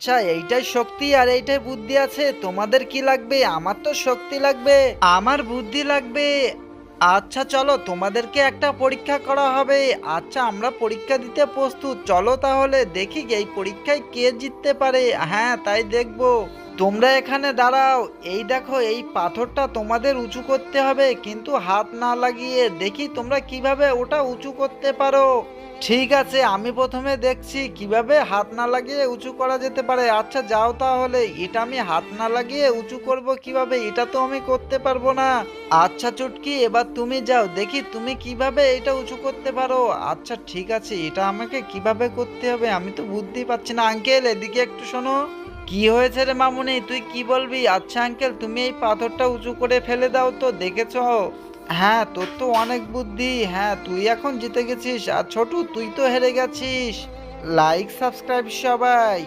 আচ্ছা এইটাই শক্তি আর এইটাই বুদ্ধি আছে। তোমাদের কি লাগবে? আমার তো শক্তি লাগবে। আমার বুদ্ধি লাগবে। আচ্ছা চলো, তোমাদেরকে একটা পরীক্ষা করা হবে। আচ্ছা আমরা পরীক্ষা দিতে প্রস্তুত। চলো তাহলে, দেখি এই পরীক্ষায় কে জিততে পারে। হ্যাঁ তাই দেখব। তোমরা এখানে দাঁড়াও। এই দেখো, এই পাথরটা তোমাদের উঁচু করতে হবে, কিন্তু হাত না লাগিয়ে। দেখি তোমরা কীভাবে ওটা উঁচু করতে পারো। ঠিক আছে, আমি প্রথমে দেখছি কীভাবে হাত না লাগিয়ে উঁচু করা যেতে পারে। আচ্ছা যাও তাহলে। এটা আমি হাত না লাগিয়ে উঁচু করব কীভাবে? এটা তো আমি করতে পারব না। আচ্ছা চুটকি, এবার তুমি যাও। দেখি তুমি কীভাবে এটা উঁচু করতে পারো। আচ্ছা ঠিক আছে, এটা আমাকে কীভাবে করতে হবে? আমি তো বুদ্ধি পাচ্ছি না। আঙ্কেল, এদিকে একটু শোনো। কি হয়েছে রে মামুনি? তুই কি বলবি? আচ্ছা আঙ্কেল, তুমি এই পাথরটা উঁচু করে ফেলে দাও তো, দেখেছ? হ্যাঁ তোর তো অনেক বুদ্ধি। হ্যাঁ তুই এখন জিতে গেছিস। আর ছোটু, তুই তো হেরে গেছিস। লাইক সাবস্ক্রাইব সবাই।